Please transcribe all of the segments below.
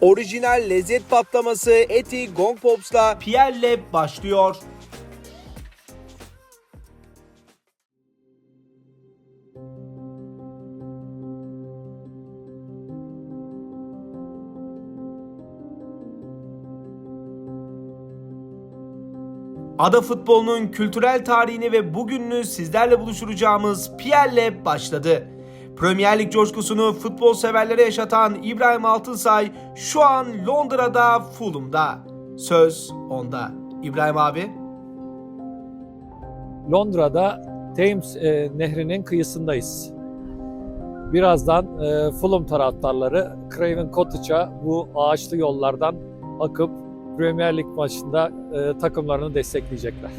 Orijinal lezzet patlaması Eti Gong Pops'la Pierre'le başlıyor. Ada futbolunun kültürel tarihini ve bugününü sizlerle buluşturacağımız Pierre'le başladı. Premier Lig coşkusunu futbol severlere yaşatan İbrahim Altınsay şu an Londra'da Fulham'da. Söz onda. İbrahim abi. Londra'da Thames e, Nehri'nin kıyısındayız. Birazdan e, Fulham taraftarları Craven Cottage'a bu ağaçlı yollardan akıp Premier Lig maçında e, takımlarını destekleyecekler.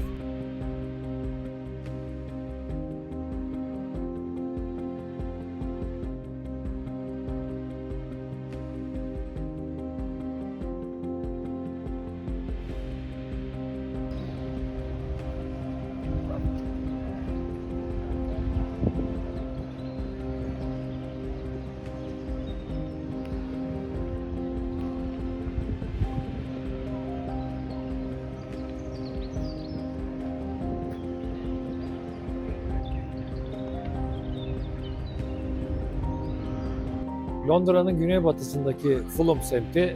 Londra'nın güneybatısındaki Fulham semti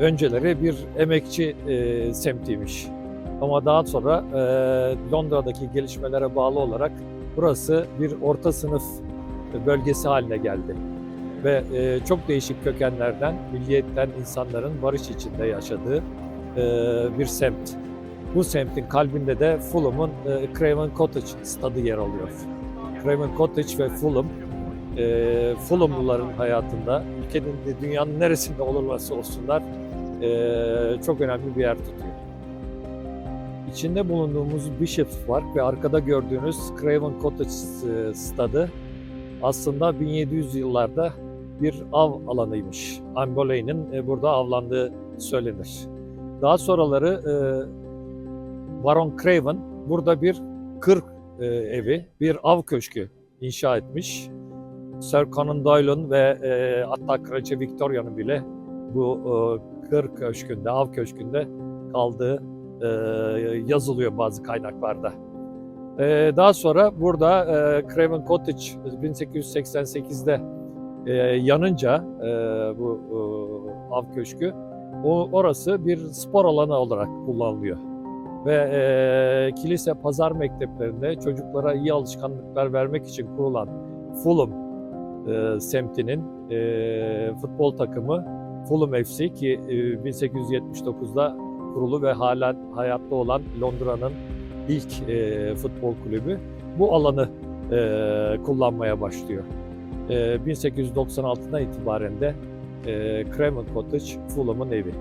önceleri bir emekçi e, semtiymiş. Ama daha sonra e, Londra'daki gelişmelere bağlı olarak burası bir orta sınıf bölgesi haline geldi. Ve e, çok değişik kökenlerden, milliyetten insanların barış içinde yaşadığı e, bir semt. Bu semtin kalbinde de Fulham'ın e, Craven Cottage stadı yer alıyor. Craven Cottage ve Fulham e, Fulhamlıların hayatında, ülkenin de dünyanın neresinde olurlarsa olsunlar e, çok önemli bir yer tutuyor. İçinde bulunduğumuz Bishop Park ve arkada gördüğünüz Craven Cottage e, stadı aslında 1700 yıllarda bir av alanıymış. Anne Boleyn'in e, burada avlandığı söylenir. Daha sonraları e, Baron Craven burada bir kır evi, bir av köşkü inşa etmiş. Sir Conan Doyle'un ve hatta Kraliçe Victoria'nın bile bu kır köşkünde, av köşkünde kaldığı e, yazılıyor bazı kaynaklarda. E, daha sonra burada e, Craven Cottage 1888'de e, yanınca e, bu e, av köşkü o, orası bir spor alanı olarak kullanılıyor. Ve e, kilise pazar mekteplerinde çocuklara iyi alışkanlıklar vermek için kurulan Fulham e, semtinin e, futbol takımı Fulham FC ki e, 1879'da kurulu ve halen hayatta olan Londra'nın ilk e, futbol kulübü bu alanı e, kullanmaya başlıyor. E, 1896'dan itibaren de e, Craven Cottage Fulham'ın evi.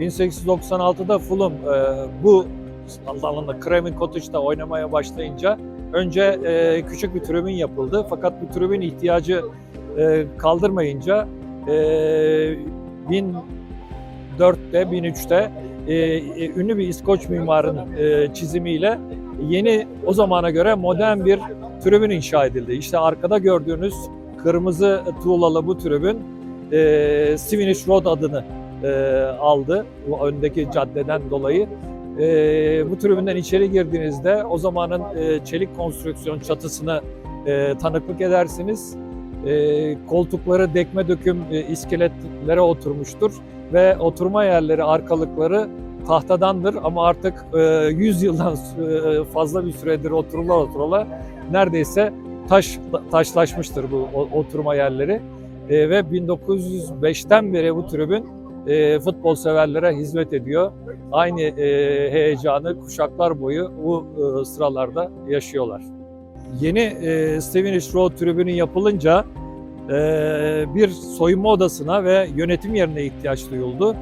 ...1896'da Fulham e, bu alanında Craven Cottage'da oynamaya başlayınca önce e, küçük bir tribün yapıldı. Fakat bu tribün ihtiyacı e, kaldırmayınca e, 1004'te 1003'te e, e, ünlü bir İskoç mimarın e, çizimiyle yeni o zamana göre modern bir tribün inşa edildi. İşte arkada gördüğünüz kırmızı tuğlalı bu tribün e, Swinish Road adını e, aldı. Bu öndeki caddeden dolayı. E, bu tribünden içeri girdiğinizde o zamanın e, çelik konstrüksiyon çatısını e, tanıklık edersiniz. E, koltukları dekme döküm e, iskeletlere oturmuştur ve oturma yerleri, arkalıkları tahtadandır ama artık e, 100 yıldan e, fazla bir süredir oturula oturula neredeyse taş taşlaşmıştır bu oturma yerleri. E, ve 1905'ten beri bu tribün e, futbol severlere hizmet ediyor. Aynı e, heyecanı kuşaklar boyu bu e, sıralarda yaşıyorlar. Yeni e, Stevenage Road tribünü yapılınca e, bir soyunma odasına ve yönetim yerine ihtiyaç duyuldu.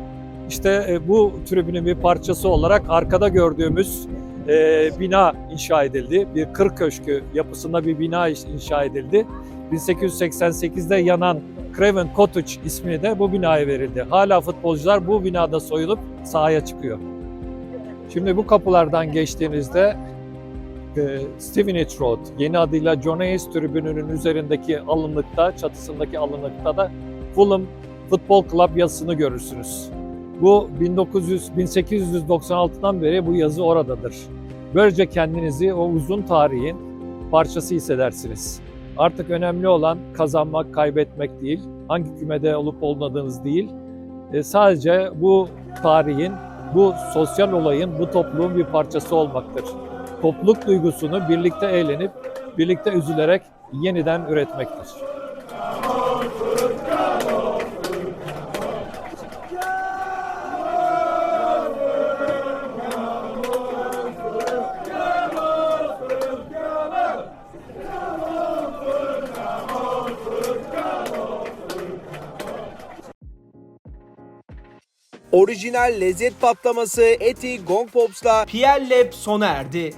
İşte e, bu tribünün bir parçası olarak arkada gördüğümüz e, bina inşa edildi. Bir kır köşkü yapısında bir bina inşa edildi. 1888'de yanan Craven Cottage ismi de bu binaya verildi. Hala futbolcular bu binada soyulup sahaya çıkıyor. Şimdi bu kapılardan geçtiğinizde e, Stevenage Road, yeni adıyla John Hayes tribününün üzerindeki alınlıkta, çatısındaki alınlıkta da Fulham Football Club yazısını görürsünüz. Bu 1900 1896'dan beri bu yazı oradadır. Böylece kendinizi o uzun tarihin parçası hissedersiniz. Artık önemli olan kazanmak, kaybetmek değil, hangi kümede olup olmadığınız değil, e, sadece bu tarihin, bu sosyal olayın, bu topluluğun bir parçası olmaktır. Topluluk duygusunu birlikte eğlenip, birlikte üzülerek yeniden üretmektir. Orijinal lezzet patlaması Eti Gong Pops'la Pierre Lab sona erdi.